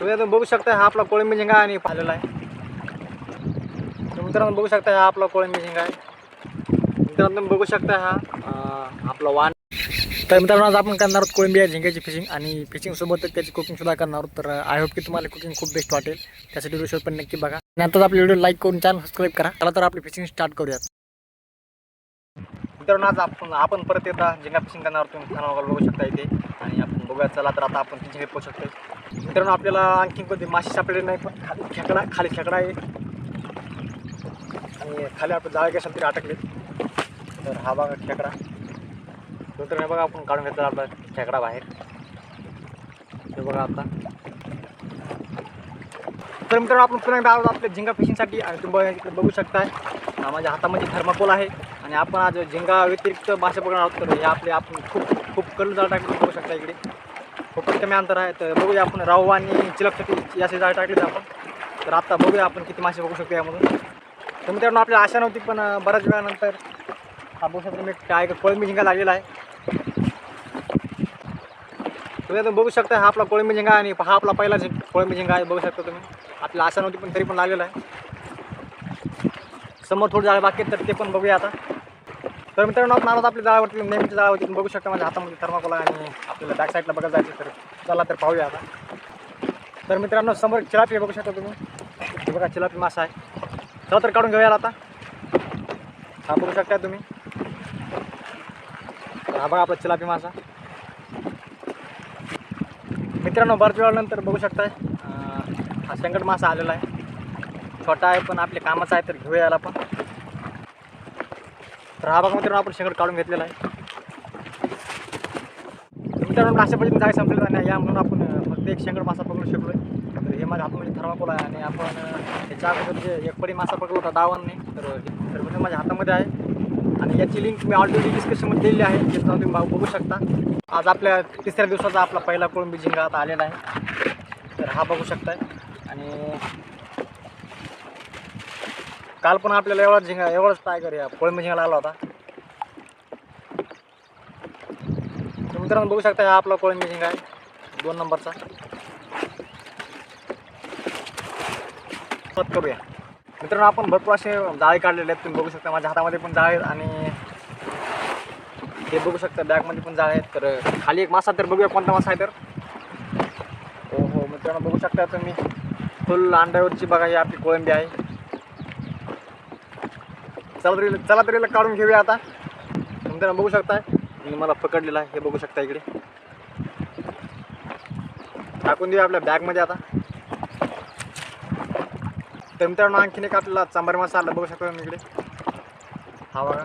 तुम्ही आता बघू शकता हा आपला कोळंबी झिंगा आणि पाहिलेला आहे. तर मित्रांनो बघू शकता हा आपला कोळंबी झिंगा आहे. मित्रांनो तुम्ही बघू शकता हा आपला वाण तर मित्रांनो आज आपण करणार आहोत कोळंबी या झिंग्याची फिशिंग आणि फिशिंगसोबतच त्याची कुकिंगसुद्धा करणार आहोत. तर आय होप की तुम्हाला कुकिंग खूप बेस्ट वाटेल. त्यासाठी व्हिडिओ पण नक्की बघा. नंतर आपले आपली व्हिडिओ लाईक करून चॅनल सबस्क्राईब करा. चला तर आपली फिशिंग स्टार्ट करूयात. मित्रांनो आज आपण आपण परत एकदा झिंगा फिशिंग करणार आहोत. तुम्ही खाना वगैरे बघू शकता इथे. आणि आपण बघा चला तर आता आपण ती झिंगे पोहू शकतो मित्रांनो आपल्याला आणखी कोणती मासे सापडले नाही पण खाली खेकडा खाली खेकडा आहे. आणि खाली आपण जाळे कशाला तरी अटकले. तर हा बघा खेकडा. मित्रांनो बघा आपण काढून घेतला आपला खेकडा बाहेर. हे बघा आता. तर मित्रांनो आपण पुन्हा एकदा आलो आपल्या झिंगा फिशिंगसाठी आणि तुम्ही बघू शकताय. माझ्या हातामध्ये थर्माकोल आहे. आणि आपण आज झिंगा व्यतिरिक्त मासे पकडणार आहोत तर हे आपले आपण खूप खूप कल जाळ टाकून बघू शकता इकडे. खूपच कमी अंतर आहे. तर बघूया आपण राहू आणि चिलकसाठी याचे जाळ टाकले आपण. तर आत्ता बघूया आपण किती मासे बघू शकतो यामधून. तर मित्रांनो आपल्याला आशा नव्हती पण बऱ्याच वेळानंतर हा बघू शकतो. मी काय कोळंबी झिंगा लागलेला आहे. तुम्ही आता बघू शकता हा आपला कोळंबी झिंगा आणि हा आपला पहिला कोळंबी झिंगा आहे बघू शकता तुम्ही. आपल्याला आशा नव्हती पण तरी पण लागलेला आहे. समोर थोडी जाळ बाकी तर ते पण बघूया आता. तर मित्रांनो नावात आपली आपल्या जाळावरती नेहमीच्या जाळावरती बघू शकता. म्हणजे माझ्या हातामध्ये म्हणजे थर्माकोला आणि आपल्याला बॅक साईडला बघत जायचं तर चला तर पाहूया आता. तर मित्रांनो समोर चिलापी बघू शकता तुम्ही. बघा चिलापी मासा आहे. चला तर काढून घेऊया आता. हा बघू शकता तुम्ही. हा बघा आपला चिलापी मासा. मित्रांनो बऱ्याच वेळानंतर बघू शकताय हा संकट मासा आलेला आहे. छोटा आहे पण आपल्या कामाचा आहे तर घेऊया याला पण. तर हा भाग मित्रांनो आपण शेकड काढून घेतलेला आहे. मित्रांनो अशा पद्धतीने जागा संपलेला नाही या म्हणून आपण फक्त एक शेंगड मासा पकडू शकलो तर हे माझ्या हातामध्ये थर्माकोल आहे आणि आपण याच्या अगोदर जे एक पडी मासा पकडला होता दावांनी तर तर म्हणजे माझ्या हातामध्ये आहे. आणि याची लिंक मी ऑलरेडी डिस्क्रिप्शनमध्ये दिलेली आहे ते तुम्ही बघू शकता. आज आपल्या तिसऱ्या दिवसाचा आपला पहिला कोळंबी झिंगा आता आलेला आहे. तर हा बघू शकताय. आणि काल पण आपल्याला एवढाच झिंगा एवढाच टायगर या कोळंबी झिंगा लागला होता. मित्रांनो बघू शकता हा आपला कोळंबी झिंगा आहे. दोन नंबरचा. सुरुवात करूया. मित्रांनो आपण भरपूर असे जाळे काढलेले आहेत. तुम्ही बघू शकता माझ्या हातामध्ये पण जाळे आहेत आणि हे बघू शकता बॅगमध्ये पण जाळे आहेत. तर खाली एक मासा तर बघूया कोणता मासा आहे तर. हो हो मित्रांनो बघू शकता तुम्ही. फुल अंड्यावरची बघा ही आपली कोळंबी आहे. चला तरी चला तरी काढून घेऊया आता. तुम्ही बघू शकताय. मी मला पकडलेला आहे. हे बघू शकता इकडे. टाकून देऊया आपल्या बॅगमध्ये आता. तर मित्रांनो आणखीन एक आपल्याला चांबार मासा आला बघू शकतो इकडे. हा बघा.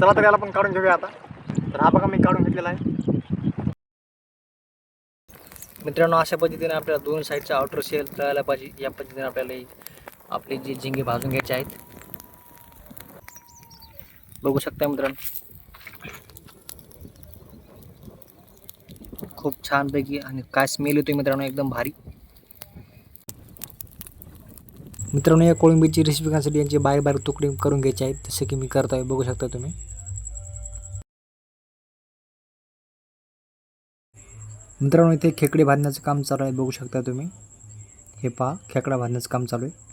चला तर याला पण काढून घेऊया आता. तर हा बघा मी काढून घेतलेला आहे. मित्रांनो अशा पद्धतीने आपल्याला दोन साईडचा आउटर शेल तळायला पाहिजे. या पद्धतीने आपल्याला आपले जे झिंगे भाजून घ्यायचे आहेत बघू शकता मित्रांनो. खूप छानपैकी आणि काय स्मेल येतोय मित्रांनो एकदम भारी. मित्रांनो या कोळंबीची रेसिपी करण्यासाठी यांचे बारीक बारीक तुकडे करून घ्यायचे आहेत. जसे की मी करतोय बघू शकता तुम्ही. मित्रांनो इथे खेकडे बांधण्याचं काम चालू आहे बघू शकता तुम्ही. हे पहा खेकडा बांधण्याचं काम चालू आहे.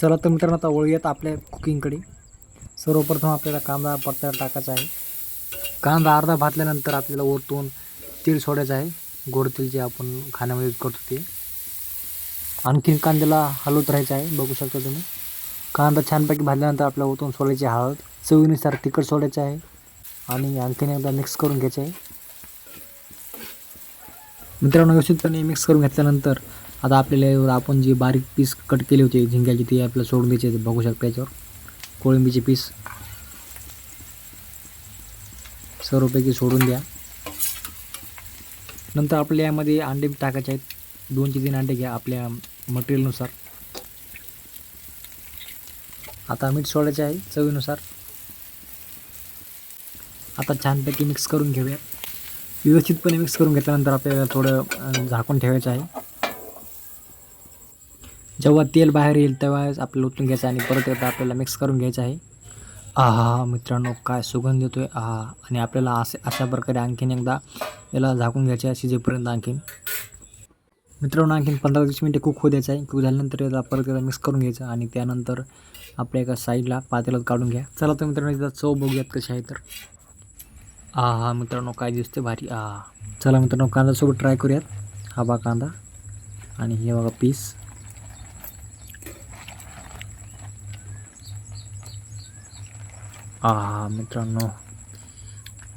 चला तर मित्रांनो आता वळूयात आपल्या कुकिंगकडे. सर्वप्रथम आपल्याला कांदा परतायला टाकायचा आहे. कांदा अर्धा भाजल्यानंतर आपल्याला ओरतून तेल सोडायचं आहे. गोड तेल जे आपण खाण्यामध्ये यूज करतो ते. आणखीन कांद्याला हलवत राहायचं आहे बघू शकता तुम्ही. कांदा छानपैकी भाजल्यानंतर आपल्याला ओतून सोडायची हळद. चवीनुसार तिखट सोडायचं आहे. आणि आणखीन एकदा मिक्स करून घ्यायचं आहे. मित्रांनो व्यवस्थितपणे मिक्स करून घेतल्यानंतर आता आपल्याला यावर आपण जे बारीक पीस कट केले होते झिंग्याचे ते आपल्याला सोडून द्यायचे ते बघू शकता याच्यावर. कोळंबीचे पीस सर्वपैकी सोडून द्या. नंतर आपल्या यामध्ये अंडे टाकायचे आहेत. दोन ते तीन अंडे घ्या आपल्या मटेरियलनुसार आता मीठ सोडायचे आहे चवीनुसार. आता छानपैकी मिक्स करून घेऊया. व्यवस्थितपणे मिक्स करून घेतल्यानंतर आपल्याला थोडं झाकून ठेवायचं आहे. जेव्हा तेल बाहेर येईल तेव्हा आपल्याला उतरून घ्यायचं आहे आणि परत एकदा आपल्याला मिक्स करून घ्यायचं आहे. आहा मित्रांनो काय सुगंध येतो आहे आहा आणि आपल्याला असे अशा प्रकारे आणखीन एकदा याला झाकून घ्यायचं आहे शिजेपर्यंत आणखीन. मित्रांनो आणखीन पंधरा वीस मिनटे कुक होऊ द्यायचं आहे. कुक झाल्यानंतर याला परत एकदा मिक्स करून घ्यायचं आणि त्यानंतर आपल्या एका साईडला पातेल्यात काढून घ्या. चला तर मित्रांनो एकदा चव बघूयात कशी आहे तर. हा हा मित्रांनो काय दिसते भारी. आ चला मित्रांनो कांद्यासोबत ट्राय करूयात. हा बा कांदा. आणि हे बघा पीस हा मित्रांनो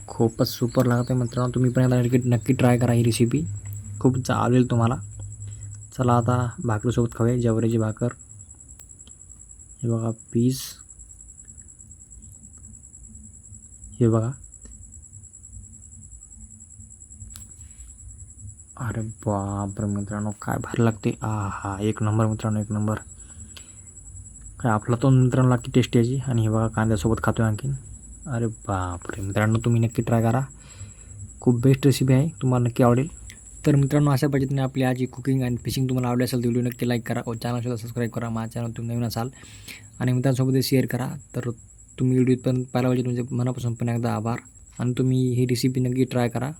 खूपच सुपर लागते मित्रांनो. तुम्ही पण याला नक्की नक्की ट्राय करा ही रेसिपी खूप चालेल तुम्हाला. चला आता भाकरीसोबत खाऊया जवरेची भाकर. हे बघा पीस हे बघा. अरे बापरे मित्रांनो काय भारी लागते. आ हा एक नंबर मित्रांनो एक नंबर. काय आपला तो मित्रांनो लागते टेस्ट याची. आणि हे बघा कांद्यासोबत खातो आणखीन. अरे बापरे मित्रांनो तुम्ही नक्की ट्राय करा. खूप बेस्ट रेसिपी आहे तुम्हाला नक्की आवडेल. तर मित्रांनो अशा पद्धतीने आपली आजी कुकिंग आणि फिशिंग तुम्हाला आवडली असेल तर व्हिडिओ नक्की लाईक करा. व चॅनलसुद्धा सबस्क्राईब करा. माझ्या चॅनल तुम्ही नवीन असाल आणि मित्रांसोबत शेअर करा तर तुम्ही व्हिडिओ पण पाहिला पाहिजे. तुमचे मनापासून पण एकदा आभार. आणि तुम्ही ही रेसिपी नक्की ट्राय करा.